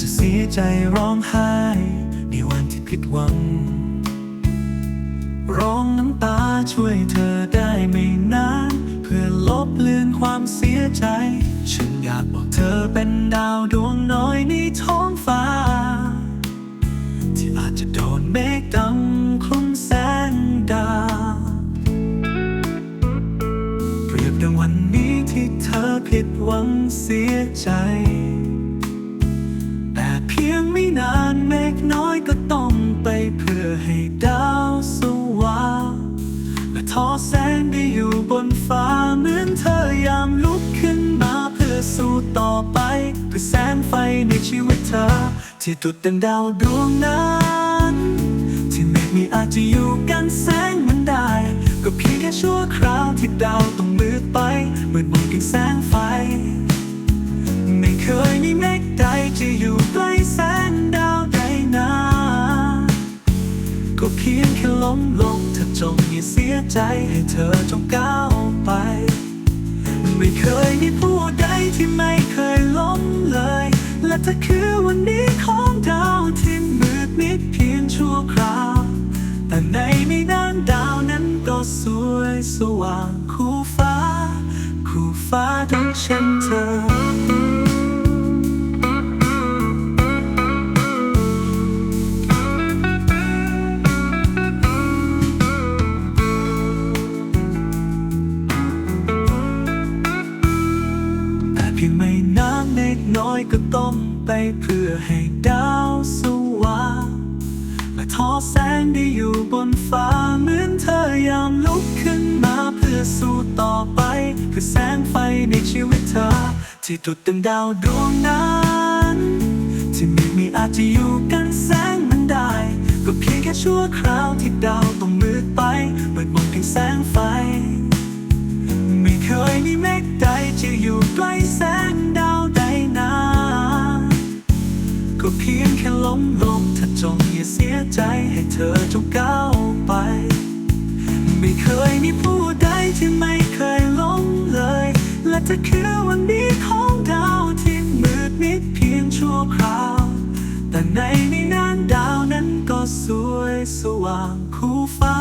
จะเสียใจร้องไห้ในวันที่ผิดหวัง ร้องน้ำตาช่วยเธอได้ไม่นาน เพื่อลบเลือนความเสียใจ ฉันอยากบอกเธอเป็นดาวดวงน้อยในท้องฟ้า ที่อาจจะโดนเมฆดำคลุมแสงดาวเปรียบดังวันนี้ที่เธอผิดหวังเสียใจ ให้ดาวสว่างและทอแสงได้อยู่บนฟ้าเหมือนเธอยามลุกขึ้นมาเพื่อสู้ต่อไปเพื่อแสงไฟในชีวิตเธอ ที่ตุดดังดาวดวงนั้นที่เมฆไมีอาจจะอยู่กันแสงมันได้ ก็เพียงแค่ชั่วคราวที่ดาวต้องมืดไปเมืดมนกับแสงไฟ ก็เพียงแค่ล้มลงเธอจงอย่าเสียใจให้เธอจงก้าวไป ไม่เคยมีผู้ใดที่ไม่เคยล้มเลย และเธอคือวันนี้ของดาวที่มืดมิดเพียงชั่วคราว แต่ในไม่นานดาวนั้นก็สวยสว่างคู่ฟ้า คู่ฟ้าดังเช่นเธอ น้อยก็ต้องไปเพื่อให้ดาวสว่างและทอแสงได้อยู่บนฟ้าเหมือนเธอยามลุกขึ้นมาเพื่อสู้ต่อไปเพื่อแสงไฟในชีวิตเธอ ที่ตุดดังดาวดวงนั้นที่ไม่มีอาจจะอยู่กันแสงมันได้ ก็เพียงแค่ชั่วคราวที่ดาวต้องมืดไปเปิดมนเพียงแสงไฟ มลงถ้าจงอย่าเสียใจให้เธอจงก้าวไป ไม่เคยมีผู้ใดที่ไม่เคยล้มเลย และจะคือวันนี้ของดาวที่มืดมิดเพียงชั่วคราว แต่ในไม่นานดาวนั้นก็สวยสว่างคู่ฟ้า